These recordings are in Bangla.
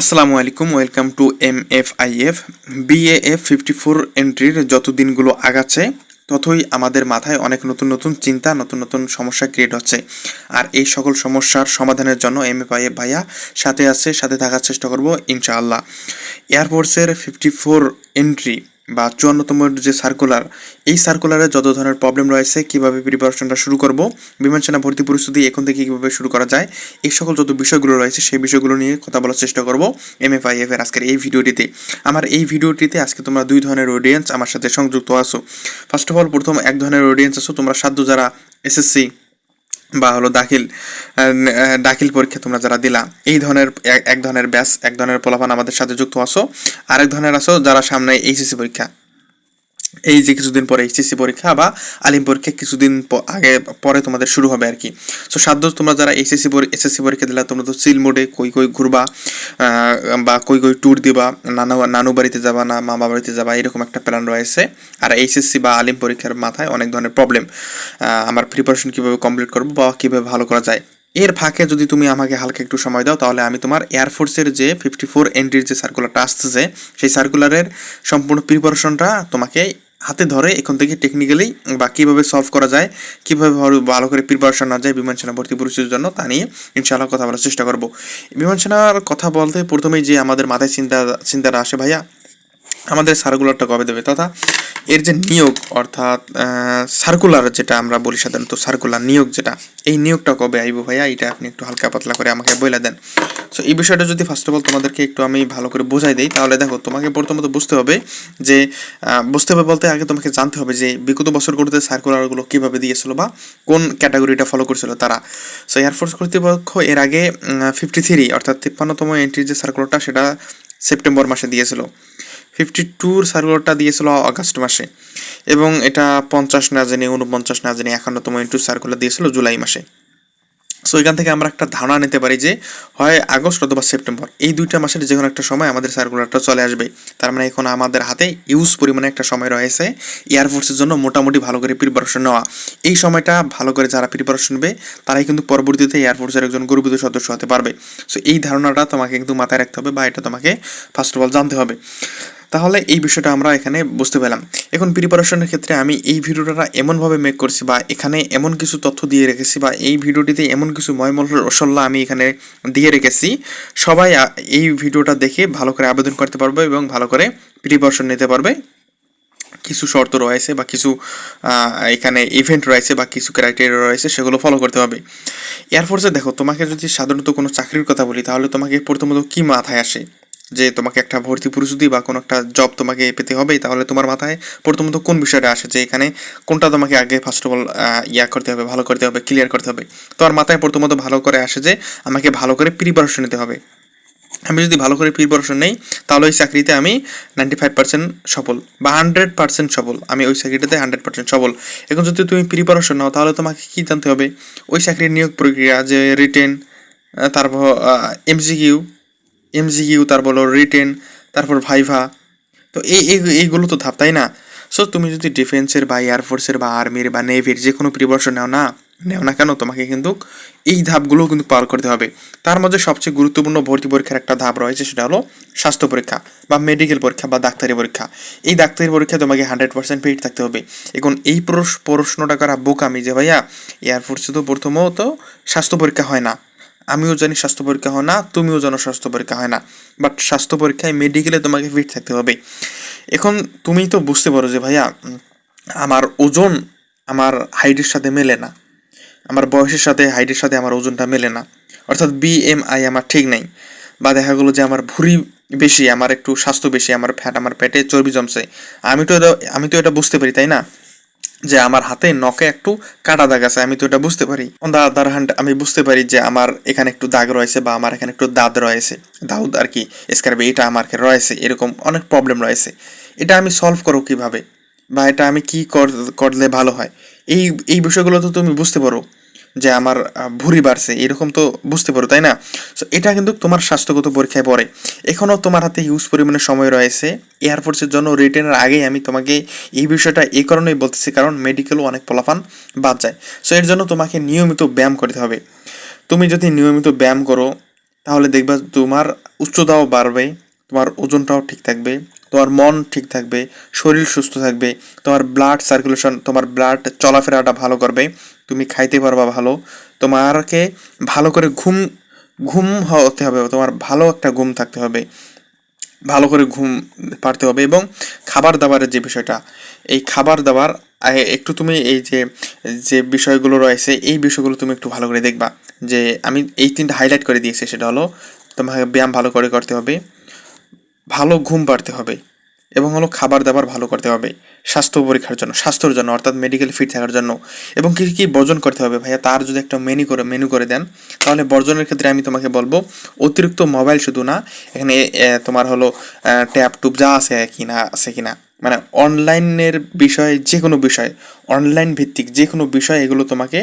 আসসালামু আলাইকুম, welcome to M F I F BAF fifty four এন্ট্রির যত দিনগুলো আগাচ্ছে, ততই আমাদের মাথায় অনেক নতুন নতুন চিন্তা, নতুন নতুন সমস্যা ক্রিয়েট হচ্ছে। আর এই সকল সমস্যার সমাধানের জন্য এম এফ আই এফ ভাইয়া সাথে আছে, সাথে থাকার চেষ্টা করব, ইনশাআল্লাহ। এয়ারফোর্সের ফিফটি ফোর এন্ট্রি বা চুয়ান্নতম যে সার্কুলার এই সার্কুলারে যত ধরনের প্রবলেম রয়েছে, কীভাবে প্রিপারেশনটা শুরু করব, বিমান সেনা ভর্তি প্রস্তুতি এখন থেকে কীভাবে শুরু করা যায়, এই সকল যত বিষয়গুলো রয়েছে, সেই বিষয়গুলো নিয়ে কথা বলার চেষ্টা করব এম এফ আই এফ এর আজকের এই ভিডিওটিতে। আমার এই ভিডিওটিতে আজকে তোমরা দুই ধরনের অডিয়েন্স আমার সাথে সংযুক্ত আছো। ফার্স্ট অফ অল প্রথম এক ধরনের অডিয়েন্স আছো, তোমরা সাধ্য যারা এসএসসি বা হলো দাখিল দাখিল পরীক্ষা তোমরা যারা দিলা, এই ধরনের এক- ধরনের ব্যাস, এক ধরনের পোলাপান আমাদের সাথে যুক্ত আসো আরেক ধরনের আসো যারা সামনে এইচএসসি পরীক্ষা। এই যে কিছুদিন পরে এইচএসসি পরীক্ষা বা আলিম পরীক্ষা কিছুদিন আগে, পরে তোমাদের শুরু হবে আর কি সো সাধ্য তোমরা যারা এইচএসসি এসএসসি পরীক্ষা দিলা, তোমরা তো চিল মোডে কই কই ঘুরবা বা কই কই ট্যুর দিবা, নানা, নানু বাড়িতে যাবা না মামা বাড়িতে যাবা, এরকম একটা প্ল্যান রয়েছে। আর এইচএসসি বা আলিম পরীক্ষার মাথায় অনেক ধরনের প্রবলেম আমার প্রিপারেশন কীভাবে কমপ্লিট করব বা কীভাবে ভালো করা যায়। এর ফাঁকে যদি তুমি আমাকে হালকা একটু সময় দাও, তাহলে আমি তোমার এয়ারফোর্সের যে ফিফটি ফোর এন্ট্রির যে সার্কুলারটা আসতেছে, সেই সার্কুলারের সম্পূর্ণ প্রিপারেশনটা তোমাকে হাতে ধরে এখন থেকে টেকনিক্যালি বা কীভাবে সলভ করা যায়, কীভাবে ভালো- করে প্রিপারেশন না যায় বিমান সেনা ভর্তি পরিস্থিতির জন্য তা নিয়ে ইনশাআল্লাহ কথা বলার চেষ্টা করব। বিমান সেনার কথা বলতে প্রথমেই যে আমাদের মাথায় চিন্তা, চিন্তাটা আসে ভাইয়া, আমাদের সার্কুলারটা কবে দেবে তথা এর যে নিয়োগ অর্থাৎ সার্কুলার যেটা আমরা বলি সাধারণত সার্কুলার নিয়োগ যেটা, এই নিয়োগটা কবে আইব ভাইয়া? এটা আপনি একটু হালকা পাতলা করে আমাকে বলে দেন। সো এই বিষয়টা যদি ফার্স্ট অফ অল তোমাদেরকে একটু আমি ভালো করে বোঝাই দিই, তাহলে দেখো, তোমাকে প্রথমত বুঝতে হবে যে বুঝতে হবে বলতে আগে তোমাকে জানতে হবে যে, বিগত বছর বছরগুলোতে সার্কুলারগুলো কীভাবে দিয়েছিল বা কোন ক্যাটাগরিটা ফলো করছিল তারা। সো এয়ারফোর্স কর্তৃপক্ষ এর আগে ফিফটি থ্রি অর্থাৎ তিপ্পান্নতম এন্ট্রির যে সার্কুলারটা সেটা সেপ্টেম্বর মাসে দিয়েছিল। ফিফটি টুর সার্কুলারটা দিয়েছিল আগস্ট মাসে এবং এটা পঞ্চাশ না জানি উনপঞ্চাশ না জানি একান্নতম ইন্টু সার্কুলার দিয়েছিল জুলাই মাসে। সো এখান থেকে আমরা একটা ধারণা নিতে পারি যে হয় আগস্ট অথবা সেপ্টেম্বর, এই দুইটা মাসের যে কোনো একটা সময় আমাদের সার্কুলারটা চলে আসবে। তার মানে এখন আমাদের হাতে ইউজ পরিমাণে একটা সময় রয়েছে এয়ারফোর্সের জন্য মোটামুটি ভালো করে প্রিপারেশন নেওয়া। এই সময়টা ভালো করে যারা প্রিপারেশন নেবে, তারাই কিন্তু পরবর্তীতে এয়ারফোর্সের একজন গর্বিত সদস্য হতে পারবে। সো এই ধারণাটা তোমাকে কিন্তু মাথায় রাখতে হবে বা এটা তোমাকে ফার্স্ট অফ অল জানতে হবে। তাহলে এই বিষয়টা আমরা এখানে বুঝতে পেলাম। এখন প্রিপারেশনের ক্ষেত্রে আমি এই ভিডিওটা এমনভাবে মেক করছি বা এখানে এমন কিছু তথ্য দিয়ে রেখেছি বা এই ভিডিওটিতে এমন কিছু ময়মল রসল্লা আমি এখানে দিয়ে রেখেছি। সবাই এই ভিডিওটা দেখে ভালো করে আবেদন করতে পারবে এবং ভালো করে প্রিপারেশন নিতে পারবে। কিছু শর্ত রয়েছে বা কিছু এখানে ইভেন্ট রয়েছে বা কিছু ক্রাইটেরিয়া রয়েছে সেগুলো ফলো করতে হবে। এয়ারফোর্সে দেখো, তোমাকে যদি সাধারণত কোনো চাকরির কথা বলি, তাহলে তোমাকে প্রথমত কি মাথায় আসে? যে তোমাকে একটা ভর্তি প্রস্তুতি বা কোনো একটা জব তোমাকে পেতে হবে, তাহলে তোমার মাথায় প্রথমত কোন বিষয়টা আসে? যে এখানে কোনটা তোমাকে আগে ফার্স্ট অফ অল ইয়া করতে হবে, ভালো করতে হবে ক্লিয়ার করতে হবে। তোমার মাথায় প্রথমত ভালো করে আসে যে আমাকে ভালো করে প্রিপারেশন নিতে হবে। আমি যদি ভালো করে প্রিপারেশন নেই, তাহলে ওই চাকরিতে আমি নাইনটি ফাইভ পার্সেন্ট সফল বা হান্ড্রেড পার্সেন্ট সফল। আমি ওই চাকরিটাতে হান্ড্রেড পার্সেন্ট সফল। এখন যদি তুমি প্রিপারেশন নাও, তাহলে তোমাকে কী জানতে হবে? ওই চাকরির নিয়োগ প্রক্রিয়া যে রিটেন তারপর এমজিকিউ এমজিকিউ তারপর রিটেন তারপর ভাইভা তো এই, এই- এইগুলো তো ধাপ, তাই না? সো তুমি যদি ডিফেন্সের বা এয়ারফোর্সের বা আর্মির বা নেভির যে কোনো প্রিপারেশন নাও না, নেও না কেন? তোমাকে কিন্তু এই ধাপগুলো কিন্তু পার করতে হবে। তার মধ্যে সবচেয়ে গুরুত্বপূর্ণ ভর্তি পরীক্ষার একটা ধাপ রয়েছে, সেটা হলো স্বাস্থ্য পরীক্ষা বা মেডিকেল পরীক্ষা বা ডাক্তারি পরীক্ষা। এই ডাক্তারি পরীক্ষা তোমাকে হান্ড্রেড পার্সেন্ট ফিট থাকতে হবে। এখন এই প্রশ্নটা করা বোকামি যে ভাইয়া এয়ারফোর্সে তো প্রথমত স্বাস্থ্য পরীক্ষা হয় না। আমিও জানি স্বাস্থ্য পরীক্ষা হয় না, তুমিও জানো স্বাস্থ্য পরীক্ষা হয় না। বাট স্বাস্থ্য পরীক্ষায় মেডিকেলে তোমাকে ফিট থাকতে হবে। এখন তুমি তো বুঝতে পারো যে ভাইয়া আমার ওজন আমার হাইটের সাথে মেলে না। আমার বয়সের সাথে হাইটের সাথে আমার ওজনটা মেলে না। অর্থাৎ বিএমআই আমার ঠিক নাই। বা দেখা গেলো যে আমার ভুঁড়ি বেশি, আমার একটু স্বাস্থ্য বেশি, আমার ফ্যাট আমার পেটে চর্বি জমছে। আমি তো এটা, আমি তো এটা বুঝতে পারি, তাই না? যে আমার হাতে নখে একটু কাটা দাগ আছে, আমি তো এটা বুঝতে পারি। অন দা আদার হ্যান্ড, আমি বুঝতে পারি যে আমার এখানে একটু দাগ রয়েছে বা আমার এখানে একটু দাঁত রয়েছে। দাউদ আর কি, স্কার্বে, এটা আমার রয়েছে, এরকম অনেক প্রবলেম রয়েছে। এটা আমি সলভ করো কীভাবে? বা এটা আমি কি কর- করলে ভালো হয়? এই এই বিষয়গুলো তো তুমি বুঝতে পারো। যে আমার ভুঁড়ি বাড়ছে, এরকম তো বুঝতে পারো, তাই না? সো এটা কিন্তু তোমার স্বাস্থ্যগত পরীক্ষায় পড়ে। এখনও তোমার হাতে হিউজ পরিমাণে সময় রয়েছে। এয়ারফোর্সের জন্য রিটেনের আগেই আমি তোমাকে এই বিষয়টা এই কারণেই বলতেছি, কারণ মেডিকেলও অনেক ফলাফান বাদ যায়। সো এর জন্য তোমাকে নিয়মিত ব্যায়াম করতে হবে। তুমি যদি নিয়মিত ব্যায়াম করো, তাহলে দেখবা তোমার উচ্চতাও বাড়বে। তোমার ওজনটাও ঠিক থাকবে, তোমার মন ঠিক থাকবে, শরীর সুস্থ থাকবে, তোমার ব্লাড সার্কুলেশন তোমার ব্লাড চলাফেরাটা ভালো করবে, তুমি খাইতে পারবা ভালো, তোমারকে ভালো করে ঘুম ঘুম হতে হবে, তোমার ভালো একটা ঘুম থাকতে হবে, ভালো করে ঘুম পারতে হবে এবং খাবার দাবারের যে বিষয়টা, এই খাবার দাবার একটু তুমি এই যে যে বিষয়গুলো রয়েছে, এই বিষয়গুলো তুমি একটু ভালো করে দেখবা, যে আমি এই তিনটা হাইলাইট করে দিয়েছি, সেটা হলো তোমাকে ব্যায়াম ভালো করে করতে হবে ভালো ঘুম পাড়তে হবে এবং হলো খাবার দাবার ভালো করতে হবে, স্বাস্থ্য পরীক্ষার জন্য, স্বাস্থ্যর জন্য, অর্থাৎ মেডিকেল ফিট থাকার জন্য। এবং কী কী বর্জন করতে হবে ভাইয়া? তার যদি একটা মেনু করে মেনু করে দেন, তাহলে বর্জনের ক্ষেত্রে আমি তোমাকে বলব, অতিরিক্ত মোবাইল শুধু না, এখানে তোমার হলো ট্যাপ টুপ যা আছে কি না, আছে কি না মানে অনলাইনের বিষয়ে যে কোনো বিষয় অনলাইন ভিত্তিক যে কোনো বিষয়, এগুলো তোমাকে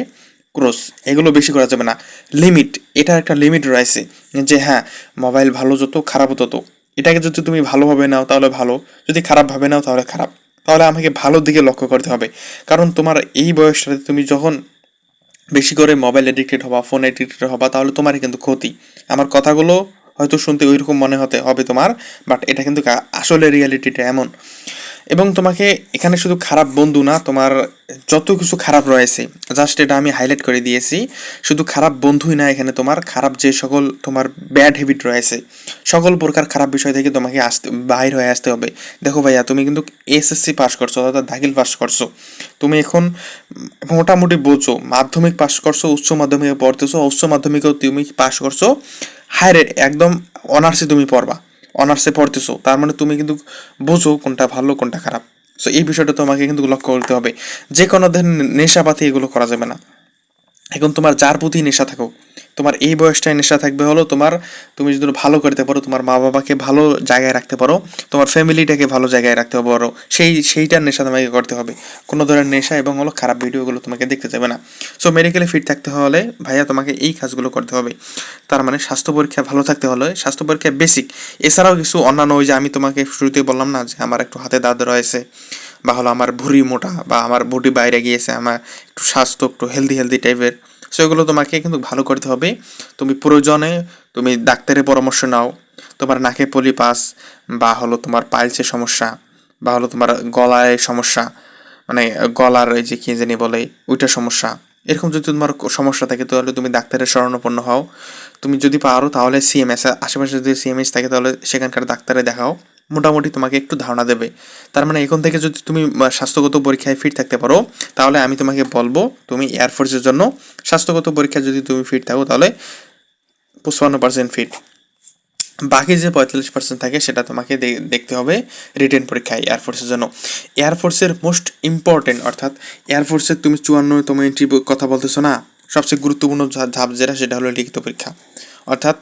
ক্রস এগুলো বেশি করা যাবে না। লিমিট এটার একটা লিমিট রয়েছে যে হ্যাঁ মোবাইল ভালো যত খারাপ তত। এটাকে যদি তুমি ভালোভাবে নাও, তাহলে ভালো। যদি খারাপভাবে নাও, তাহলে খারাপ। তাহলে আমাকে ভালো দিকে লক্ষ্য করতে হবে। কারণ তোমার এই বয়সটাতে তুমি যখন বেশি করে মোবাইল এডিক্টেড হবা ফোন এডিক্টেড হবা, তাহলে তোমারই কিন্তু ক্ষতি। আমার কথাগুলো হয়তো শুনতে ওইরকম মনে হতে হবে তোমার বাট এটা কিন্তু আসলে রিয়ালিটিটা এমন। এবং তোমাকে এখানে শুধু খারাপ বন্ধু না, তোমার যত কিছু খারাপ রয়েছে জাস্ট এটা আমি হাইলাইট করে দিয়েছি, শুধু খারাপ বন্ধুই না এখানে তোমার, খারাপ যে সকল তোমার ব্যাড হ্যাবিট রয়েছে, সকল প্রকার খারাপ বিষয় থেকে তোমাকে আসতে, বাইর হয়ে আসতে হবে। দেখো ভাইয়া, তুমি কিন্তু এসএসসি পাস করছ অর্থাৎ দাখিল পাস করছ। তুমি এখন মোটামুটি বোঝো, মাধ্যমিক পাস করছ, উচ্চ মাধ্যমিকে পড়তেছো, উচ্চ মাধ্যমিকেও তুমি পাস করছ হায়ারে একদম অনার্সে তুমি পড়বা। অনার্সে পড়তেছো, তার মানে তুমি কিন্তু বোঝো কোনটা ভালো, কোনটা খারাপ। সো এই বিষয়টা তোমাকে কিন্তু লক্ষ্য করতে হবে। যে কোনো ধরনের নেশাপাতি এগুলো করা যাবে না। এখন তোমার যার প্রতি নেশা থাকুক, তোমার এই বয়সটায় নেশা থাকবে হলো তোমার, তুমি যদি ভালো করতে পারো, তোমার মা বাবাকে ভালো জায়গায় রাখতে পারো, তোমার ফ্যামিলিটাকে ভালো জায়গায় রাখতে পারো, সেই, সেইটার নেশা তোমাকে করতে হবে। কোনো ধরনের নেশা এবং হলো খারাপ ভিডিওগুলো তোমাকে দেখতে যাবে না। সো মেডিকেলে ফিট থাকতে হলে ভাইয়া তোমাকে এই কাজগুলো করতে হবে। তার মানে স্বাস্থ্য পরীক্ষা ভালো থাকতে হলে, স্বাস্থ্য পরীক্ষা বেসিক এছাড়াও কিছু অন্যান্য ওই যে আমি তোমাকে শুরুতে বললাম না যে আমার একটু হাতে দাঁত রয়েছে। বা হলো আমার ভুঁড়ি মোটা বা আমার বডি বাইরে গিয়েছে, আমার একটু স্বাস্থ্য একটু হেলদি হেলদি টাইপের সেগুলো তোমাকে কিন্তু ভালো করতে হবে। তুমি প্রয়োজনে তুমি ডাক্তারের পরামর্শ নাও, তোমার নাকে পলিপাস বা হলো তোমার পাইলসের সমস্যা বা হলো তোমার গলায় সমস্যা মানে গলার ওই যে কি জানি বলে, ওইটা সমস্যা। এরকম যদি তোমার সমস্যা থাকে তাহলে তুমি ডাক্তারের শরণাপন্ন হও। তুমি যদি পারো তাহলে সিএমএস আশেপাশে যদি সিএমএস থাকে তাহলে সেখানকার ডাক্তারে দেখাও। মোটামুটি তোমাকে একটু ধারণা দেবে। তার মানে এখন থেকে যদি তুমি স্বাস্থ্যগত পরীক্ষায় ফিট থাকতে পারো, তাহলে আমি তোমাকে বলব, তুমি এয়ারফোর্সের জন্য স্বাস্থ্যগত পরীক্ষায় যদি তুমি ফিট থাকো, তাহলে পঁচপান্ন পার্সেন্ট ফিট বাকি যে পঁয়তাল্লিশ পার্সেন্ট থাকে, সেটা তোমাকে দেখতে হবে রিটেন পরীক্ষায় এয়ারফোর্সের জন্য। এয়ারফোর্সের মোস্ট ইম্পর্টেন্ট অর্থাৎ এয়ারফোর্সের তুমি চুয়ান্নতম এন্ট্রি কথা বলতেছো না, সবচেয়ে গুরুত্বপূর্ণ ধাপ যেটা, সেটা হলো লিখিত পরীক্ষা। অর্থাৎ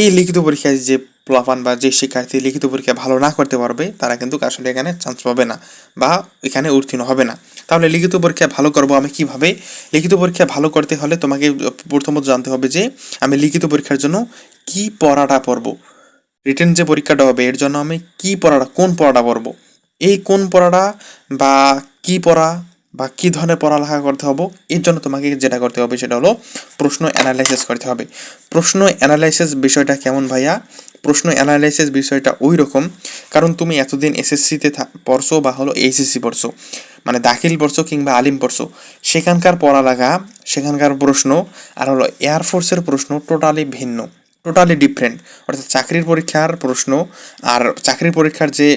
এই লিখিত পরীক্ষায় যে প্লাফান বা যে শিক্ষার্থী লিখিত পরীক্ষা ভালো না করতে পারবে, তারা কিন্তু আসলে এখানে চান্স পাবে না বা এখানে উত্তীর্ণ হবে না। তাহলে লিখিত পরীক্ষা ভালো করব আমি কীভাবে? লিখিত পরীক্ষা ভালো করতে হলে তোমাকে প্রথমত জানতে হবে যে আমি লিখিত পরীক্ষার জন্য কি পড়াটা পড়ব। রিটেন যে পরীক্ষাটা হবে, এর জন্য আমি কি পড়াটা, কোন পড়াটা পড়ব? এই কোন পড়াটা বা কি পড়া বা কী ধরনের পড়ালেখা করতে হবে, এর জন্য তোমাকে যেটা করতে হবে সেটা হলো প্রশ্ন অ্যানালাইসিস করতে হবে। প্রশ্ন অ্যানালাইসিস বিষয়টা কেমন ভাইয়া? প্রশ্ন অ্যানালাইসিস বিষয়টা ওই রকম কারণ তুমি এতদিন এসএসসিতে পড়ছো বা হলো এইচএসসি পড়ছো মানে দাখিল পড়ছো কিংবা আলিম পড়ছো, সেখানকার পড়ালেখা, সেখানকার প্রশ্ন আর হলো এয়ারফোর্সের প্রশ্ন টোটালি ভিন্ন টোটালি ডিফারেন্ট অর্থাৎ চাকরির পরীক্ষার প্রশ্ন আর চাকরির পরীক্ষার যে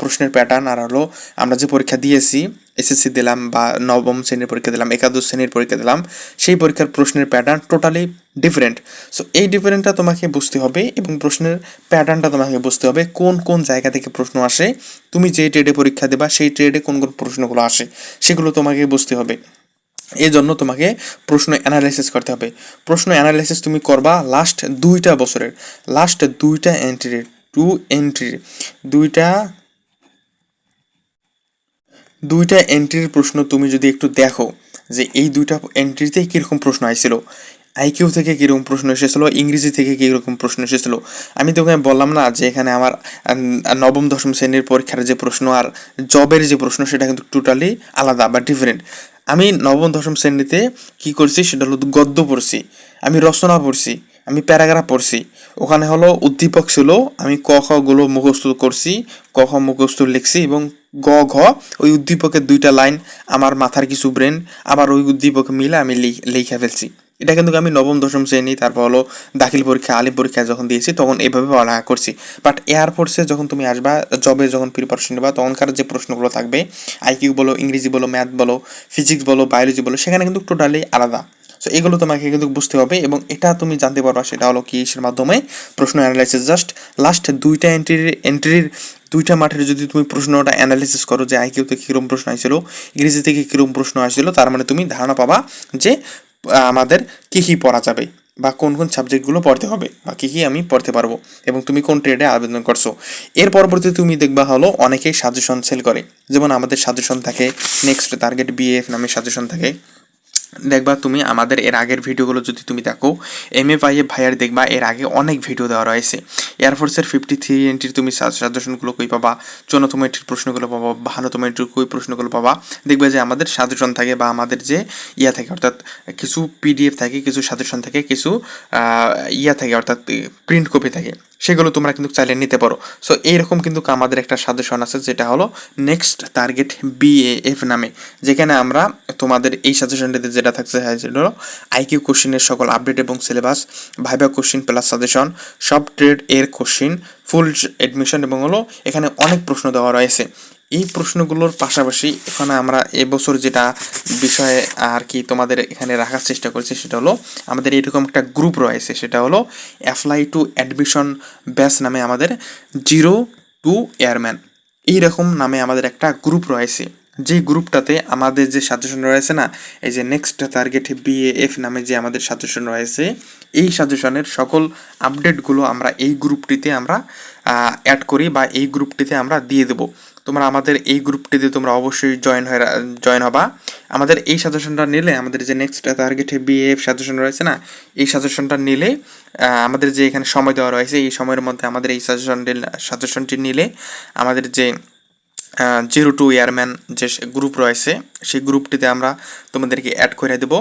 প্রশ্নের প্যাটার্ন আর হলো আমরা যে পরীক্ষা দিয়েছি এসএসসি দিলাম বা নবম শ্রেণির পরীক্ষা দিলাম, একাদশ শ্রেণির পরীক্ষা দিলাম, সেই পরীক্ষার প্রশ্নের প্যাটার্ন টোটালি ডিফারেন্ট সো এই ডিফারেন্টটা তোমাকে বুঝতে হবে এবং প্রশ্নের প্যাটার্নটা তোমাকে বুঝতে হবে কোন কোন জায়গা থেকে প্রশ্ন আসে, তুমি যে ট্রেডে পরীক্ষা দেবা, সেই ট্রেডে কোন কোন প্রশ্নগুলো আসে, সেগুলো তোমাকে বুঝতে হবে। এই জন্য তোমাকে প্রশ্ন অ্যানালাইসিস করতে হবে। প্রশ্ন অ্যানালাইসিস তুমি করবা লাস্ট দুইটা বছরের লাস্ট দুইটা এন্ট্রির টু এন্ট্রির দুইটা দুইটা এন্ট্রির প্রশ্ন তুমি যদি একটু দেখো যে এই দুইটা এন্ট্রিতে কীরকম প্রশ্ন আইছিল আইকিউ থেকে কীরকম প্রশ্ন এসেছিল, ইংরেজি থেকে কীরকম প্রশ্ন এসেছিল। আমি তোকে বললাম না যে এখানে আমার নবম, দশম শ্রেণির পরীক্ষার যে প্রশ্ন আর জবের যে প্রশ্ন সেটা কিন্তু টোটালি আলাদা বা ডিফারেন্ট আমি নবম, দশম শ্রেণীতে কি করছি সেটা হলো গদ্য পড়ছি, আমি রচনা পড়ছি, আমি প্যারাগ্রাফ পড়ছি। ওখানে হলো উদ্দীপক ছিল, আমি ক, খ গুলো মুখস্থ করছি, ক, খ মুখস্থ লিখছি এবং গ, ঘ, ওই উদ্দীপকের দুইটা লাইন আমার মাথার কিছু ব্রেন আবার ওই উদ্দীপক মিলে আমি লিখ- লিখে ফেলছি। এটা কিন্তু আমি নবম, দশম শ্রেণি, তারপর হলো দাখিল পরীক্ষা, আলিম পরীক্ষা যখন দিয়েছি, তখন এইভাবে পড়ালেখা করছি। বাট এয়ারফোর্সে যখন তুমি আসবা জবে যখন প্রিপারেশন নেবা, তখনকার যে প্রশ্নগুলো থাকবে আইকিউ বলো, ইংরেজি বলো ম্যাথ বলো ফিজিক্স বলো বায়োলজি বলো, সেখানে কিন্তু টোটালি আলাদা। সো এগুলো তোমাকে কিন্তু বুঝতে হবে এবং এটা তুমি জানতে পারবা, সেটা হলো কি এর মাধ্যমে? প্রশ্ন অ্যানালাইসিস জাস্ট লাস্ট দুইটা এন্ট্রির এন্ট্রির দুইটা মাঠের যদি তুমি প্রশ্নটা অ্যানালাইসিস করো যে আইকিউ থেকে কীরকম প্রশ্ন আসছিল ইংরেজি থেকে কীরকম প্রশ্ন আসছিল তার মানে তুমি ধারণা পাবা যে আমাদের কী কী পড়া যাবে বা কোন কোন সাবজেক্টগুলো পড়তে হবে বা কী কী আমি পড়তে পারব এবং তুমি কোন ট্রেডে আবেদন করছ। এর পরবর্তী তুমি দেখবা হলো অনেকেই সাজেশন সেল করে। যেমন আমাদের সাজেশন থাকে নেক্সট টার্গেট বিএফ নামে সাজেশন থাকে। দেখবা তুমি আমাদের এর আগের ভিডিওগুলো যদি তুমি দেখো এম আই এফ ভাইয়ার দেখবা এর আগে অনেক ভিডিও দেওয়া রয়েছে। এয়ারফোর্সের ফিফটি থ্রি এন্ট্রির তুমি সাজেশনগুলো কই পাবা চৌন্নতম এন্ট্রির প্রশ্নগুলো পাবা, বাহান্নতম এন্ট্রির কই প্রশ্নগুলো পাবা, দেখবে যে আমাদের সাজেশন থাকে বা আমাদের যে ইয়া থাকে, অর্থাৎ কিছু পিডিএফ থাকে, কিছু সাজেশন থাকে, কিছু ইয়া থাকে, অর্থাৎ প্রিন্ট কপি থাকে, সেগুলো তোমরা কিন্তু চাইলে নিতে পারো। সো এইরকম কিন্তু আমাদের একটা সাজেশন আছে, যেটা হলো নেক্সট টার্গেট বিএএফ নামে, যেখানে আমরা তোমাদের এই সাজেশনটিতে যেটা থাকছে সেটা হলো আইকিউ কোশ্চেনের সকল আপডেট এবং syllabus viva question plus suggestion সব ট্রেড এর কোশ্চেন ফুল এডমিশন এবং হলো এখানে অনেক প্রশ্ন দেওয়া রয়েছে। এই প্রশ্নগুলোর পাশাপাশি এখানে আমরা এবছর যেটা বিষয়ে আর কি তোমাদের এখানে রাখার চেষ্টা করছি সেটা হলো আমাদের এরকম একটা গ্রুপ রয়েছে, সেটা হলো অ্যাপ্লাই টু অ্যাডমিশন ব্যাচ নামে আমাদের জিরো টু এয়ারম্যান এইরকম নামে আমাদের একটা গ্রুপ রয়েছে। যে গ্রুপটাতে আমাদের যে সাজেশন রয়েছে না, এই যে নেক্সট টার্গেট বিএএফ নামে যে আমাদের সাজেশন রয়েছে, এই সাজেশনের সকল আপডেটগুলো আমরা এই গ্রুপটিতে আমরা অ্যাড করি বা এই গ্রুপটিতে আমরা দিয়ে দেবো। তোমরা আমাদের এই গ্রুপটিতে তোমরা অবশ্যই জয়েন হয়ে জয়েন হবা। আমাদের এই সাজেশনটা নিলে আমাদের যে নেক্সট টার্গেট বিএফ সাজেশন রয়েছে না, এই সাজেশনটা নিলে আমাদের যে এখানে সময় দেওয়া রয়েছে, এই সময়ের মধ্যে আমাদের এই সাজেশন সাজেশনটি নিলে আমাদের যে জিরো টু ইয়ারম্যান যে গ্রুপ রয়েছে, সেই গ্রুপটিতে আমরা তোমাদেরকে অ্যাড করে দেব,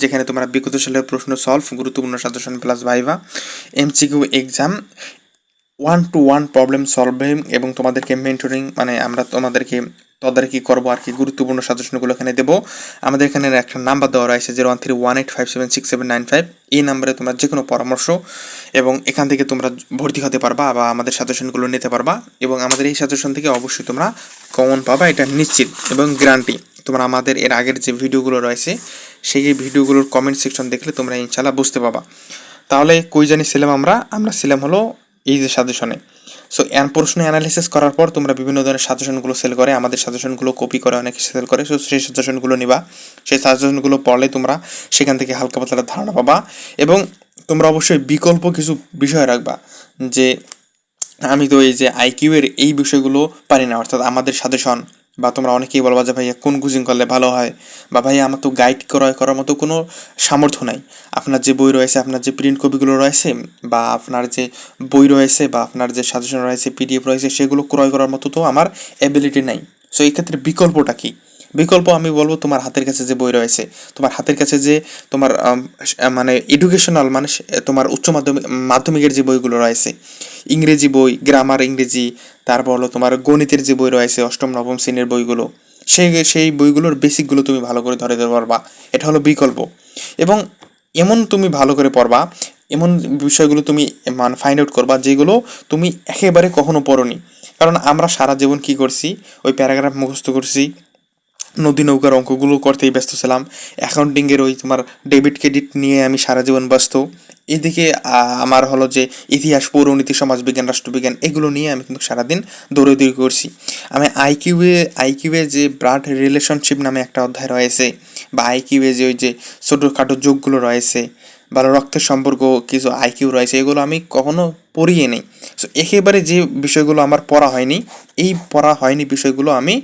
যেখানে তোমরা বিগত সালের প্রশ্ন সলভ গুরুত্বপূর্ণ suggestion plus viva MCQ exam one two one problem solving এবং তোমাদেরকে মেন্টরিং মানে আমরা তোমাদেরকে তদারকি করব আর কি, গুরুত্বপূর্ণ সাজেশনগুলো এখানে দেবো। আমাদের এখানে একটা নাম্বার দেওয়া রয়েছে zero one three one eight five seven six seven nine five এই নাম্বারে তোমরা যে কোনো পরামর্শ এবং এখান থেকে তোমরা ভর্তি হতে পারবা বা আমাদের সাজেশনগুলো নিতে পারবা এবং আমাদের এই সাজেশন থেকে অবশ্যই তোমরা কমন পাবা, এটা নিশ্চিত এবং গ্যারান্টি তোমরা আমাদের এর আগের যে ভিডিওগুলো রয়েছে, সেই ভিডিওগুলোর কমেন্ট সেকশন দেখলে তোমরা ইনশাল্লাহ বুঝতে পাবা। তাহলে কই জানি ছিলাম আমরা? আমরা ছিলাম হলো এই যে সাজেশনে। সো এন প্রশ্ন অ্যানালিসিস করার পর তোমরা বিভিন্ন ধরনের সাজেশনগুলো সেল করে, আমাদের সাজেশনগুলো কপি করে অনেকে সেল করে। সো সেই সাজেশনগুলো নিবা। সেই সাজেশনগুলো পড়লে তোমরা সেখান থেকে হালকা পাতলা ধারণা পাবা এবং তোমরা অবশ্যই বিকল্প কিছু বিষয় রাখবা যে, আমি তো এই যে আইকিউ এর এই বিষয়গুলো পারি না, অর্থাৎ আমাদের সাজেশন বা তোমরা অনেকেই বলবা যে, ভাইয়া, কোন কোচিং করলে ভালো হয়? বা, ভাইয়া, আমার তো গাইড ক্রয়, করার মতো কোনো সামর্থ্য নাই। আপনার যে বই রয়েছে, আপনার যে প্রিন্ট কপিগুলো রয়েছে বা আপনার যে বই রয়েছে বা আপনার যে সাজেশন রয়েছে পিডিএফ রয়েছে, সেগুলো ক্রয় করার মতো তো আমার অ্যাবিলিটি নাই। সো এক্ষেত্রে ক্ষেত্রে বিকল্পটা কি? বিকল্প আমি বলব তোমার হাতের কাছে যে বই রয়েছে, তোমার হাতের কাছে যে তোমার মানে এডুকেশনাল মানে তোমার উচ্চ মাধ্যমিক, মাধ্যমিকের যে বইগুলো রয়েছে, ইংরেজি বই গ্রামার ইংরেজি, তারপর হলো তোমার গণিতের যে বই রয়েছে, অষ্টম, নবম শ্রেণির বইগুলো সেই সেই বইগুলোর বেসিকগুলো তুমি ভালো করে ধরে দিতে পারবা এটা হলো বিকল্প। এবং এমন তুমি ভালো করে পড়বা, এমন বিষয়গুলো তুমি মান ফাইন্ড আউট করবা, যেগুলো তুমি একেবারে কখনো পড়নি। কারণ আমরা সারা জীবন কি করছি, ওই প্যারাগ্রাফ মুখস্থ করছি নদী নৌকার অঙ্কগুলো করতেই ব্যস্ত ছিলাম। অ্যাকাউন্টিংয়ের ওই তোমার ডেবিট ক্রেডিট নিয়ে আমি সারা জীবন ব্যস্ত। এদিকে আমার হলো যে ইতিহাস, পৌরনীতি, সমাজবিজ্ঞান, রাষ্ট্রবিজ্ঞান, এগুলো নিয়ে আমি কিন্তু সারাদিন দৌড়াদৌড়ি করছি। আমি আইকিউএ আইকিউএ যে ব্লাড রিলেশনশিপ নামে একটা অধ্যায় রয়েছে বা আইকিউএ যে ওই যে ছোটোখাটো যোগগুলো রয়েছে বা রক্তের সম্পর্ক, কিছু আইকিউ রয়েছে, এগুলো আমি কখনো পড়িয়ে নেই। সো একেবারে যে বিষয়গুলো আমার পড়া হয়নি, এই পড়া হয়নি বিষয়গুলো আমি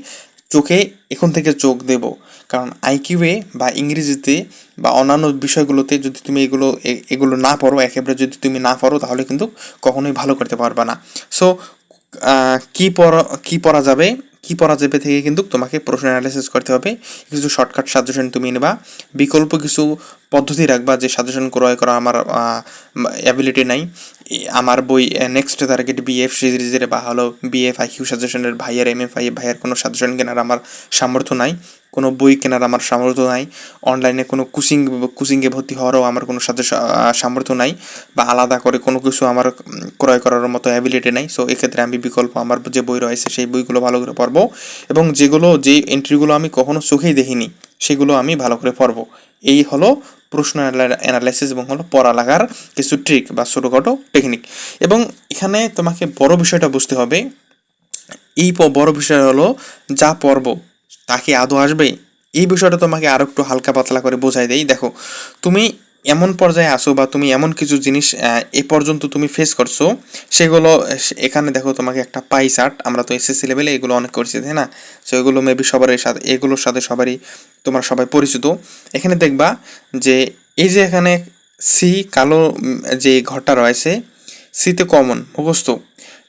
চোখে এখন থেকে চোখ দেব। কারণ আইকিউয়ে বা ইংরেজিতে বা অন্যান্য বিষয়গুলোতে যদি তুমি এগুলো এগুলো না পড়ো, একেবারে যদি তুমি না পড়ো, তাহলে কিন্তু কখনোই ভালো করতে পারবে না। সো কি পড়া কি পড়া যাবে? কি পড়া যাবে থেকে কিন্তু তোমাকে প্রশ্ন অ্যানালাইসিস করতে হবে। কিছু শর্টকাট সাজেশন তুমি নেবা। বিকল্প কিছু পদ্ধতি রাখবা যে সাজেশন ক্রয় করা আমার অ্যাবিলিটি নাই। আমার বই নেক্সট টার্গেট বিএফ সিরিজের বা হলো বিএফ আইকিউ সাজেশনের ভাইয়ের এম এফ আই ভাইয়ের কোনো সাজেশন কেনার আমার সামর্থ্য নাই। কোনো বই কেনার আমার সামর্থ্য নাই। অনলাইনে কোনো কোচিং কোচিংয়ে ভর্তি হওয়ারও আমার কোনো সাজেশন সামর্থ্য নাই বা আলাদা করে কোনো কিছু আমার ক্রয় করার মতো অ্যাবিলিটি নাই। সো এক্ষেত্রে আমি বিকল্প আমার যে বই রয়েছে সেই বইগুলো ভালো করে পড়ব এবং যেগুলো, যে এন্ট্রিগুলো আমি কখনো চোখেই দেখিনি সেগুলো আমি ভালো করে পড়ব। এই হলো প্রশ্ন অ্যানালাইসিস এবং হলো পড়ালেখার কিছু ট্রিক বা ছোটোখাটো টেকনিক এবং এখানে তোমাকে বড় বিষয়টা বুঝতে হবে। এই বড় বিষয় হলো যা পড়ব তা কি আদৌ আসবে? এই বিষয়টা তোমাকে আরও একটু হালকা পাতলা করে বোঝাই দেই। দেখো, তুমি এমন পর্যায়ে আসো বা তুমি এমন কিছু জিনিস এ পর্যন্ত তুমি ফেস করছ, সেগুলো এখানে দেখো তোমাকে একটা পাই চার্ট আমরা তো এসএসসি লেভেলে এগুলো অনেক করছি, তাই না? সো এগুলো মেবি সবারই সাথে, এগুলোর সাথে সবারই, তোমরা সবাই পরিচিত। এখানে দেখবা যে, এই যে এখানে সি কালো যে ঘরটা রয়েছে সিতে কমন মুখস্থ।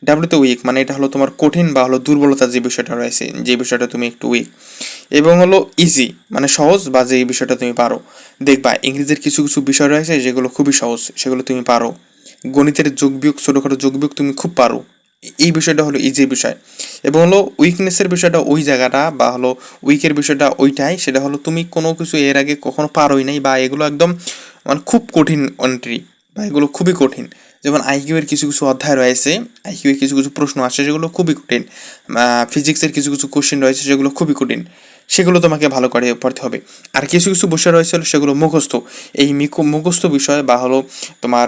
ডাব্লিউতে উইক মানে এটা হলো তোমার কঠিন বা হলো দুর্বলতা যে বিষয়টা রয়েছে, যে বিষয়টা তুমি একটু উইক এবং হলো ইজি মানে সহজ বা যে বিষয়টা তুমি পারো। দেখবা, ইংরেজির কিছু কিছু বিষয় রয়েছে যেগুলো খুবই সহজ, সেগুলো তুমি পারো। গণিতের যোগ বিয়োগ, ছোটোখাটো যোগ বিয়োগ তুমি খুব পারো। এই বিষয়টা হলো ইজি বিষয়। এবং হলো উইকনেসের বিষয়টা ওই জায়গাটা বা হলো উইকের বিষয়টা ওইটাই, সেটা হলো তুমি কোনো কিছু এর আগে কখনো পারোই নাই বা এগুলো একদম মানে খুব কঠিন এন্ট্রি বা এগুলো খুবই কঠিন। যেমন আইকিউ এর কিছু কিছু অধ্যায় রয়েছে আইকিউ এর কিছু কিছু প্রশ্ন আসে যেগুলো খুবই কঠিন। ফিজিক্সের কিছু কিছু কোশ্চেন রয়েছে যেগুলো খুবই কঠিন। সেগুলো তোমাকে ভালো করে পড়তে হবে। আর কিছু কিছু বিষয় রয়েছে, সেগুলো মুখস্থ। এই মুখস্থ বিষয় বা হলো তোমার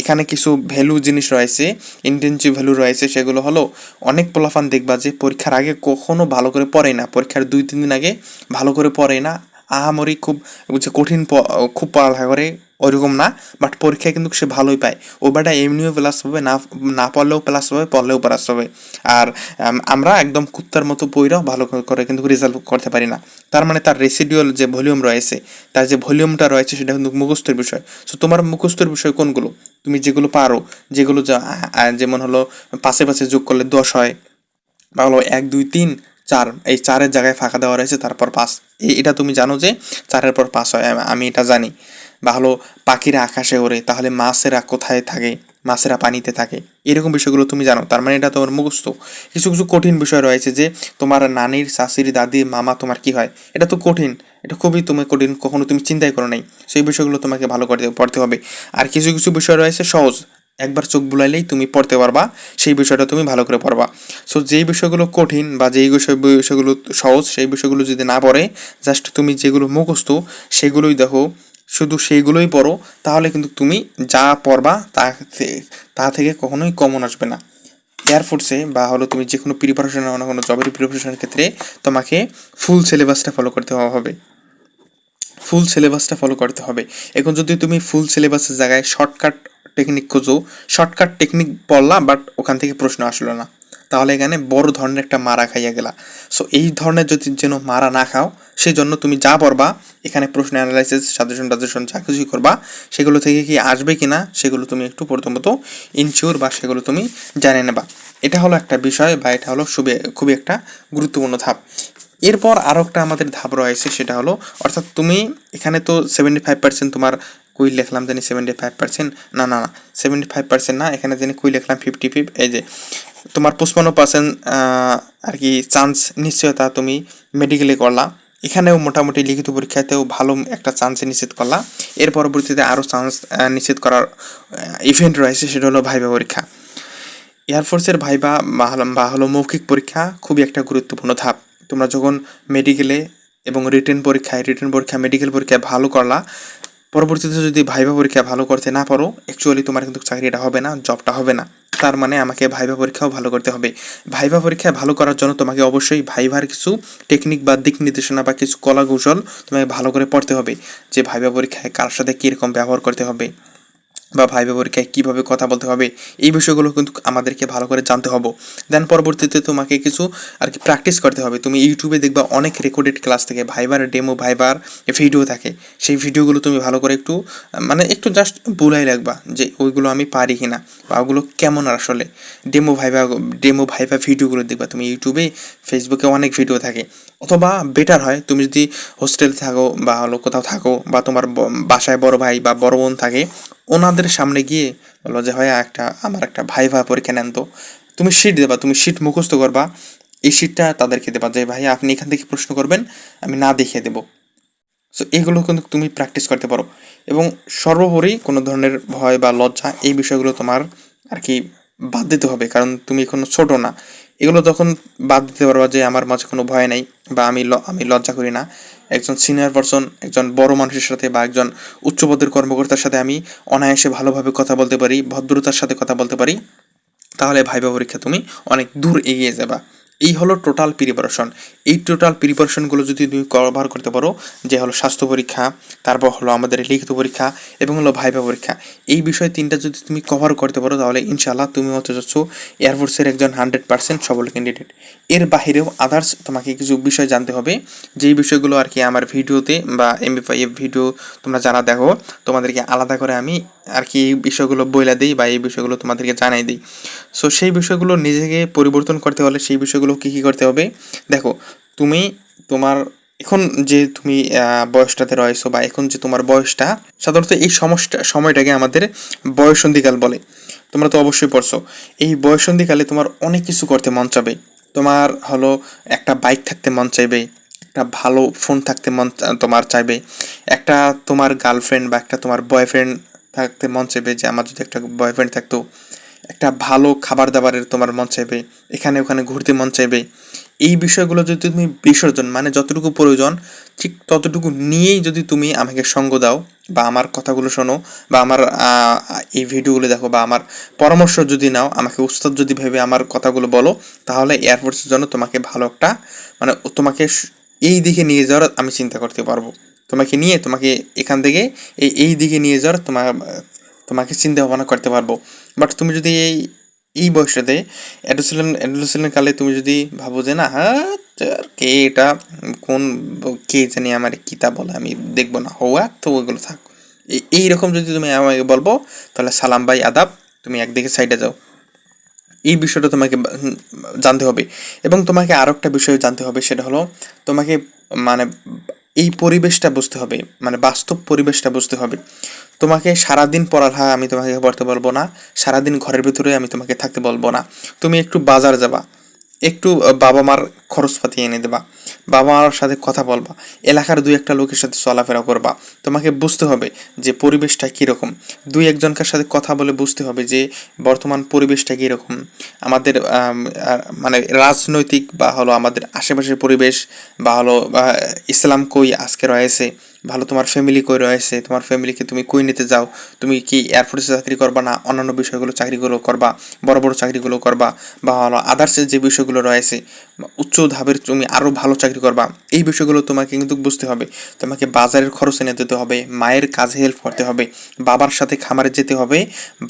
এখানে কিছু ভ্যালু জিনিস রয়েছে ইন্টেন্সিভ ভ্যালু রয়েছে, সেগুলো হলো অনেক পোলাফান দেখবা যে পরীক্ষার আগে কখনো ভালো করে পড়ে না। পরীক্ষার দুই, তিন দিন আগে ভালো করে পড়ে না। আহামরি খুব যে কঠিন খুব পড়ালেখা করে, ওইরকম না বাট পরীক্ষায় কিন্তু সে ভালোই পায়। ও বেটা এমনিও প্লাস হবে, না না পড়লেও প্লাস হবে, পড়লেও প্লাস হবে। আর আমরা একদম কুত্তার মতো বইরাও ভালো করে- কিন্তু রেজাল্ট করতে পারি না। তার মানে তার রেসিডিউয়াল যে ভলিউম রয়েছে, তার যে ভলিউমটা রয়েছে, সেটা কিন্তু মুখস্থের বিষয়। সো তোমার মুখস্থের বিষয় কোনগুলো? তুমি যেগুলো পারো, যেগুলো যেমন হলো, পাশে পাশে যোগ করলে দশ হয়, বা হলো এক, দুই, তিন চার, এই চারের জায়গায় ফাঁকা দেওয়া রয়েছে, তারপর এই, এটা তুমি জানো যে চারের পর পাস হয়, আমি এটা জানি। বা হলো পাখিরা আকাশে ওড়ে, তাহলে মাছেরা কোথায় থাকে? মাছেরা পানিতে থাকে। এরকম বিষয়গুলো তুমি জানো, তার মানে এটা তোমার মুখস্থ। কিছু কিছু কঠিন বিষয় রয়েছে যে তোমার নানির শাশুড়ি দাদি মামা তোমার কি হয়? এটা তো কঠিন, এটা খুবই তুমি কঠিন, কখনো তুমি চিন্তাই করো নাই। সেই বিষয়গুলো তোমাকে ভালো করে পড়তে হবে। আর কিছু কিছু বিষয় রয়েছে সহজ। একবার চোখ বুলাইলেই তুমি পড়তে পারবা, সেই বিষয়টা তুমি ভালো করে পড়বা। সো যেই বিষয়গুলো কঠিন বা যেই বিষয় বিষয়গুলো সহজ, সেই বিষয়গুলো যদি না পড়ে জাস্ট তুমি যেগুলো মুখস্থ, সেগুলোই দেখো। শুধু সেইগুলোই পড়ো, তাহলে কিন্তু তুমি যা পড়বা তা তা থেকে কখনোই কমন আসবে না। এয়ারফোর্সে বা হলো তুমি যে কোনো প্রিপারেশন অন্য কোনো জবের প্রিপারেশনের ক্ষেত্রে তোমাকে ফুল সিলেবাসটা ফলো করতে হবে। ফুল সিলেবাসটা ফলো করতে হবে। এখন যদি তুমি ফুল সিলেবাসের জায়গায় শর্টকাট টেকনিক খোঁজো। শর্টকাট টেকনিক পড়লা বাট ওখান থেকে প্রশ্ন আসলো না। তাহলে এখানে বড় ধরনের একটা মারা খাইয়া গেলা। সো এই ধরনের যদি যেন মারা না খাও সেই জন্য তুমি যা পড়বা এখানে প্রশ্ন অ্যানালাইসিস সাজেশন টাজেশন যা কিছুই করবা, সেগুলো থেকে কি আসবে কি না সেগুলো তুমি একটু প্রথমত ইনশিওর বা সেগুলো তুমি জানে নেবা। এটা হলো একটা বিষয় বা এটা হলো খুবই খুবই একটা গুরুত্বপূর্ণ ধাপ। এরপর আরও একটা আমাদের ধাপ রয়েছে, সেটা হলো, অর্থাৎ তুমি এখানে তো সেভেন্টি ফাইভ পার্সেন্ট তোমার কুই লিখলাম জানি সেভেন্টি ফাইভ পার্সেন্ট না না না সেভেন্টি ফাইভ পার্সেন্ট না, এখানে জানি কুই লিখলাম ফিফটি ফিফ এই যে, তোমার পঁচপান্ন পার্সেন্ট আর কি চান্স নিশ্চয়তা তুমি মেডিকেলে করলা। এখানেও মোটামুটি লিখিত পরীক্ষাতেও ভালো একটা চান্স নিশ্চিত করলা। এর পরবর্তীতে আরও চান্স নিশ্চিত করার ইভেন্ট রয়েছে, সেটা হলো ভাইবা পরীক্ষা। এয়ারফোর্সের ভাইবা বা হলো মৌখিক পরীক্ষা খুবই একটা গুরুত্বপূর্ণ ধাপ। তোমরা যখন মেডিকেলে এবং রিটেন পরীক্ষায় রিটেন পরীক্ষা মেডিকেল পরীক্ষায় ভালো করলা পরবর্তীতে যদি ভাইবা পরীক্ষা ভালো করতে না পারো অ্যাকচুয়ালি তোমার কিন্তু চাকরিটা হবে না জবটা হবে না। তার মানে আমাকে ভাইভা পরীক্ষাও ভালো করতে হবে। ভাইভা পরীক্ষা ভালো করার জন্য তোমাকে অবশ্যই ভাইভার কিছু টেকনিক বা দিক নির্দেশনা বা কিছু কলা কৌশল তোমাকে ভালো করে পড়তে হবে, যে ভাইভা পরীক্ষায় কার সাথে কীরকম ব্যবহার করতে হবে। বা ভাই পরীক্ষায় কীভাবে কথা বলতে হবে, এই বিষয়গুলো কিন্তু আমাদেরকে ভালো করে জানতে হবে। দেন পরবর্তীতে তোমাকে কিছু আর কি প্র্যাকটিস করতে হবে। তুমি ইউটিউবে দেখবা অনেক রেকর্ডেড ক্লাস থেকে ভাইবার ডেমো ভাইবার ভিডিও থাকে। সেই ভিডিওগুলো তুমি ভালো করে একটু মানে একটু জাস্ট বুলাই রাখবা যে ওইগুলো আমি পারি কিনা বা ওগুলো কেমন আসলে। ডেমো ভাইবা ডেমো ভাইবা ভিডিওগুলো দেখবা তুমি ইউটিউবে ফেসবুকে অনেক ভিডিও থাকে। অথবা বেটার হয় তুমি যদি হোস্টেলে থাকো বা হলো কোথাও থাকো বা তোমার বাসায় বড় ভাই বা বড় বোন থাকে ওনাদের সামনে গিয়ে বলো যে, ভাইয়া, একটা, আমার একটা ভাইভা পরীক্ষা নেন তো। তুমি শিট দেবা, তুমি শিট মুখস্থ করবা। এই শিটটা তাদেরকে দেবা যে, ভাইয়া, আপনি এখান থেকে প্রশ্ন করবেন, আমি না দেখিয়ে দেবো। সো এগুলো কিন্তু তুমি প্র্যাকটিস করতে পারো। এবং সর্বোপরি কোনো ধরনের ভয় বা লজ্জা এই বিষয়গুলো তোমার আর কি বাদ দিতে হবে, কারণ তুমি এখনও ছোট না। এগুলো তখন বাদ দিতে পারবা যে, আমার মাঝে কোনো ভয় নেই বা আমি আমি লজ্জা করি না। একজন সিনিয়র পারসন একজন বড় মানুষের সাথে বা একজন উচ্চপদের কর্মকর্তার সাথে আমি অনায়াসে ভালোভাবে কথা বলতে পারি, ভদ্রতার সাথে কথা বলতে পারি, তাহলে ভাইবা পরীক্ষা তুমি অনেক দূর এগিয়ে যাবা। এই হলো টোটাল প্রিপারেশন এই টোটাল প্রিপারেশনগুলো যদি তুমি কভার করতে পারো, যে হলো স্বাস্থ্য পরীক্ষা, তারপর হলো আমাদের লিখিত পরীক্ষা এবং হলো ভাইবা পরীক্ষা, এই বিষয় তিনটা যদি তুমি কভার করতে পারো, তাহলে ইনশাল্লাহ তুমি হতে যাচ্ছ এয়ারফোর্সের একজন হান্ড্রেড পার্সেন্ট সবল ক্যান্ডিডেট এর বাহিরেও আদার্স তোমাকে কিছু বিষয় জানতে হবে। যেই বিষয়গুলো আর কি আমার ভিডিওতে বা এমবিফাই ভিডিও তোমরা যারা দেখো, তোমাদেরকে আলাদা করে আমি আর কি এই বিষয়গুলো বইলা দিই বা এই বিষয়গুলো তোমাদেরকে জানাই দিই। সো সেই বিষয়গুলো নিজেকে পরিবর্তন করতে হলে সেই বিষয়গুলো কী কী করতে হবে? দেখো, তুমি তোমার এখন যে তুমি বয়সটাতে রয়েছো বা এখন যে তোমার বয়সটা, সাধারণত এই সমস্যা, সময়টাকে আমাদের বয়সন্ধিকাল বলে। তোমরা তো অবশ্যই পড়ছো। এই বয়সন্ধিকালে তোমার অনেক কিছু করতে মন চাবে। তোমার হলো একটা বাইক থাকতে মন চাইবে, একটা ভালো ফোন থাকতে মন, তোমার চাইবে, একটা তোমার গার্লফ্রেন্ড বা একটা তোমার বয়ফ্রেন্ড থাকতে মন চাইবে যে, আমার যদি একটা বয়ফ্রেন্ড থাকতো একটা ভালো খাবার দাবারের তোমার মন চাইবে, এখানে ওখানে ঘুরতে মন চাইবে। এই বিষয়গুলো যদি তুমি বিসর্জন মানে যতটুকু প্রয়োজন, ঠিক ততটুকু নিয়েই যদি তুমি আমাকে সঙ্গ দাও বা আমার কথাগুলো শোনো বা আমার এই ভিডিওগুলো দেখো বা আমার পরামর্শ যদি নাও, আমাকে উস্তাদ যদি ভেবে আমার কথাগুলো বলো, তাহলে এয়ারফোর্সের জন্য তোমাকে ভালো একটা মানে তোমাকে এই দিকে নিয়ে যাওয়ার আমি চিন্তা করতে পারব। তোমাকে নিয়ে, তোমাকে এখান থেকে এই দিকে নিয়ে যাওয়ার তোমার তোমাকে চিন্তা ভাবনা করতে পারব। বাট তুমি যদি এই এই বয়সটাতে অ্যাডোসেলেন অ্যাডোসেলেন কালে তুমি যদি ভাবো যে, না হ্যাঁ কে এটা? কোন, কে জানি আমার কিতা বলে, আমি দেখব না। হওয়া তো ওইগুলো থাক। এইরকম যদি তুমি আমাকে বলব, তাহলে সালাম ভাই, আদাব, তুমি একদিকে সাইডে যাও। এই বিষয়টা তোমাকে জানতে হবে। এবং তোমাকে আরও একটা বিষয় জানতে হবে, সেটা হলো তোমাকে মানে এই পরিবেশটা বুঝতে হবে মানে বাস্তব পরিবেশটা বুঝতে হবে। তোমাকে সারাদিন পড়ালেখা আমি তোমাকে পড়তে বলব না। সারাদিন ঘরের ভিতরে আমি তোমাকে থাকতে বলব না। তুমি একটু বাজার যাবা। একটু বাবা মার খরচ পাতি এনে দেবা। বাবা মার সাথে কথা বলবা। এলাকার দুই একটা লোকের সাথে চলাফেরা করবা। তোমাকে বুঝতে হবে যে পরিবেশটা কীরকম। দুই একজনকার সাথে কথা বলে বুঝতে হবে যে বর্তমান পরিবেশটা কীরকম। আমাদের আম, মানে রাজনৈতিক বা হলো আমাদের আশেপাশের পরিবেশ বা হলো ইসলাম কই আজকে রয়েছে। ভালো তোমার ফ্যামিলি কই রয়েছে, তোমার ফ্যামিলিকে তুমি কই নিতে যাও, তুমি কি এয়ারফোর্সে চাকরি করবা না অন্যান্য বিষয়গুলো চাকরিগুলো করবা, বড় বড় চাকরিগুলো করবা, বা আদার্সের যে বিষয়গুলো রয়েছে, উচ্চ ধাপের তুমি আরও ভালো চাকরি করবা, এই বিষয়গুলো তোমাকে কিন্তু বুঝতে হবে। তোমাকে বাজারের খরচ এনে দিতে হবে, মায়ের কাজে হেল্প করতে হবে, বাবার সাথে খামারে যেতে হবে,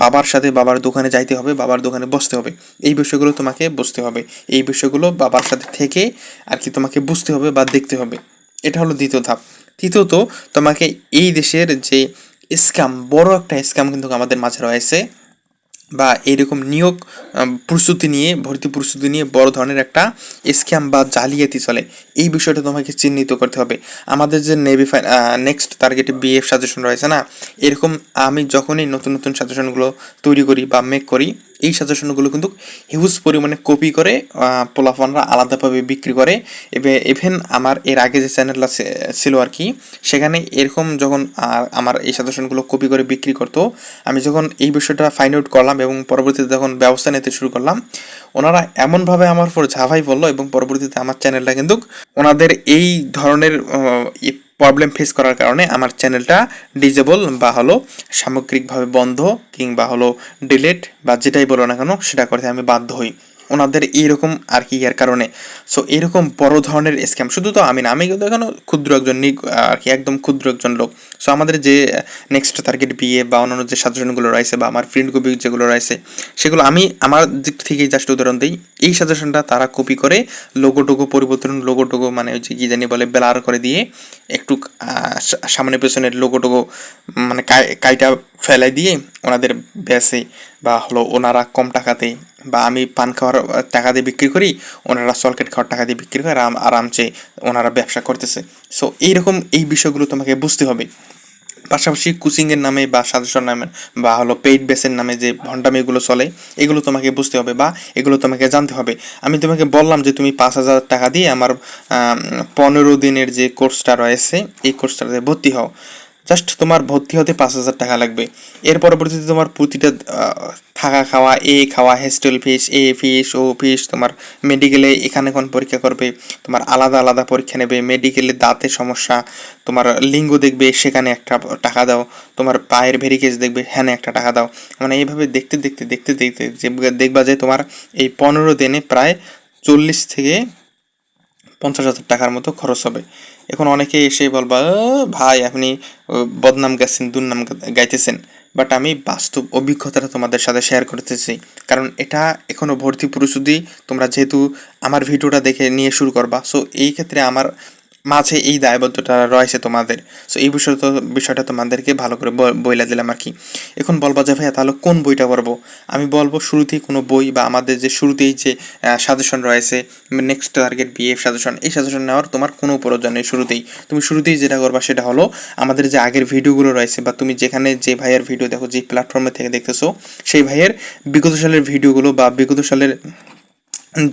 বাবার সাথে বাবার দোকানে যাইতে হবে, বাবার দোকানে বসতে হবে, এই বিষয়গুলো তোমাকে বুঝতে হবে, এই বিষয়গুলো বাবার সাথে থেকে আর কি তোমাকে বুঝতে হবে বা দেখতে হবে। এটা হলো দ্বিতীয় ধাপ। তৃতীয়ত, তোমাকে এই দেশের যে স্ক্যাম, বড় একটা স্ক্যাম কিন্তু আমাদের মাঝে রয়েছে বা এইরকম নিয়োগ প্রস্তুতি নিয়ে, ভর্তি প্রস্তুতি নিয়ে বড় ধরনের একটা স্ক্যাম বা জালিয়াতি চলে। এই বিষয়টা তোমাকে চিহ্নিত করতে হবে। আমাদের যে নেভি নেক্সট টার্গেটে বিএফ সাজেশন রয়েছে না? এরকম আমি যখনই নতুন নতুন সাজেশনগুলো তৈরি করি বা মেক করি এই সাজেশনগুলো কিন্তু হিউজ পরিমাণে কপি করে আহ, পোলাপানরা আলাদাভাবে বিক্রি করে। ইভেন আমার এর আগে যে চ্যানেলটা ছিল আর কি সেখানে এরকম যখন আমার এই সাজেশনগুলো কপি করে বিক্রি করতো আমি যখন এই বিষয়টা ফাইন্ড আউট করলাম এবং পরবর্তীতে যখন ব্যবস্থা নিতে শুরু করলাম ওনারা এমনভাবে আমার উপর ঝাঁপাই পড়ল এবং পরবর্তীতে আমার চ্যানেলটা কিন্তু ওনাদের এই ধরনের প্রবলেম ফেস করার কারণে আমার চ্যানেলটা ডিজেবল বা হলো সামগ্রিকভাবে বন্ধ কিংবা হলো ডিলেট বা যেটাই বলো না কেন, সেটা করতে আমি বাধ্য হই। ওনাদের এইরকম আর কি ইয়ার কারণে। সো এরকম বড় ধরনের স্ক্যাম শুধু তো আমি না, আমি কিন্তু এখনও ক্ষুদ্র একজন আর কি একদম ক্ষুদ্র একজন লোক। সো আমাদের যে নেক্সট টার্গেট বিয়ে বা অন্যান্য যে সাজেশনগুলো রয়েছে বা আমার ফ্রেন্ড কপি যেগুলো রয়েছে, সেগুলো আমি আমার দিক থেকেই জাস্ট উদাহরণ দিই। এই সাজেশনটা তারা কপি করে লোগো টোগো পরিবর্তন লোগো টোগো মানে যে কি জানি বলে বেলার করে দিয়ে একটু সামনে পেছনের লোগো টোগো মানে কাই- কাইটা ফেলাই দিয়ে ওনাদের বেসে বা হলো ওনারা কম টাকাতে বা আমি পান খাওয়ার টাকা দিয়ে বিক্রি করি, ওনারা সলকেট খাওয়ার টাকা দিয়ে বিক্রি করে আরাম, আরামসে ওনারা ব্যবসা করতেছে। সো এইরকম এই বিষয়গুলো তোমাকে বুঝতে হবে। পাশাপাশি কুচিংয়ের নামে বা সাজেশন নামে বা হলো পেইড বেসের নামে যে ভণ্ডামিগুলো চলে, এগুলো তোমাকে বুঝতে হবে বা এগুলো তোমাকে জানতে হবে। আমি তোমাকে বললাম যে তুমি পাঁচ হাজার টাকা দিয়ে আমার পনেরো দিনের যে কোর্সটা রয়েছে, এই কোর্সটাতে ভর্তি হও। জাস্ট তোমার ভর্তি হতে পাঁচ হাজার টাকা লাগবে। এর পরবর্তীতে তোমার প্রতিটা থাকা খাওয়া, এ খাওয়া হেস্টেল ফিস এ ফিস ও ফিস তোমার মেডিকেলে এখানে কোন পরীক্ষা করবে, তোমার আলাদা আলাদা পরীক্ষা নেবে মেডিকেলে দাঁতের সমস্যা, তোমার লিঙ্গ দেখবে, সেখানে একটা টাকা দাও, তোমার পায়ের ভেরিকেজ দেখবে, হ্যানে একটা টাকা দাও। মানে এইভাবে দেখতে দেখতে দেখতে দেখতে দেখবা যে তোমার এই পনেরো দিনে প্রায় চল্লিশ থেকে পঞ্চাশ হাজার টাকার মতো খরচ হবে। এখন অনেকে এসে বলবা "আহ, ভাই আপনি বদনাম গাইছেন দুর্নাম গাইতেছেন। বাট আমি বাস্তব অভিজ্ঞতাটা তোমাদের সাথে শেয়ার করতেছি। কারণ এটা এখনও ভর্তি প্রস্তুতি তোমরা যেহেতু আমার ভিডিওটা দেখে নিয়ে শুরু করবা সো এই ক্ষেত্রে আমার মাঝে এই দায়বদ্ধতা রয়েছে তোমাদের। সো এই বিষয় তো বিষয়টা তোমাদেরকে ভালো করে বইলা দিলাম আর কি। এখন বলবা যে, ভাইয়া, তাহলে কোন বইটা পড়ব? আমি বলব শুরুতেই কোনো বই বা আমাদের যে শুরুতেই যে সাজেশন রয়েছে নেক্সট টার্গেট বিএফ সাজেশন এই সাজেশন নেওয়ার তোমার কোনো প্রয়োজন নেই শুরুতেই। তুমি শুরুতেই যেটা করবা সেটা হলো, আমাদের যে আগের ভিডিওগুলো রয়েছে বা তুমি যেখানে যে ভাইয়ের ভিডিও দেখো, যে প্ল্যাটফর্মে থেকে দেখতেছো, সেই ভাইয়ের বিগত সালের ভিডিওগুলো বা বিগত সালের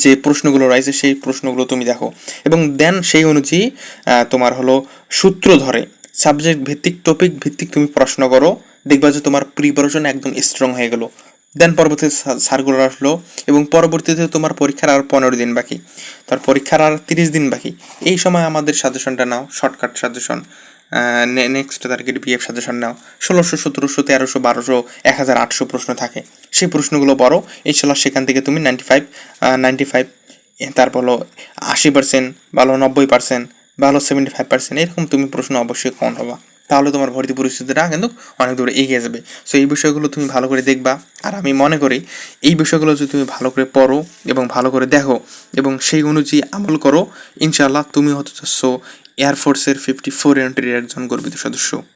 যে প্রশ্নগুলো রয়েছে, সেই প্রশ্নগুলো তুমি দেখো। এবং দেন সেই অনুযায়ী তোমার হলো সূত্র ধরে সাবজেক্ট ভিত্তিক টপিক ভিত্তিক তুমি প্রশ্ন করো, দেখবা যে তোমার প্রিপারেশন একদম স্ট্রং হয়ে গেলো। দেন পরবর্তীতে সার্কুলার আসলো এবং পরবর্তীতে তোমার পরীক্ষার আর পনেরো দিন বাকি। তার পরীক্ষার আর তিরিশ দিন বাকি। এই সময় আমাদের সাজেশনটা নাও shortcut suggestion next target BF suggestion নাও। ষোলোশো, সতেরোশো, তেরোশো, বারোশো, এক হাজার আটশো প্রশ্ন থাকে। সেই প্রশ্নগুলো বড় ইনশাল্লাহ সেখান থেকে তুমি নাইনটি ফাইভ নাইনটি ফাইভ তারপর হলো আশি পার্সেন্ট ভালো নব্বই পার্সেন্ট ভালো সেভেন্টি ফাইভ পার্সেন্ট এরকম তুমি প্রশ্ন অবশ্যই কম হবা তাহলে তোমার ভর্তি পরিস্থিতিটা কিন্তু অনেক দূরে এগিয়ে যাবে। সো এই বিষয়গুলো তুমি ভালো করে দেখবা। আর আমি মনে করি, এই বিষয়গুলো যদি তুমি ভালো করে পড়ো এবং ভালো করে দেখো এবং সেই অনুযায়ী আমল করো ইনশাআল্লাহ তুমি হতে চাচ্ছ এয়ারফোর্সের ফিফটি ফোর এন্ট্রির একজন গর্বিত সদস্য।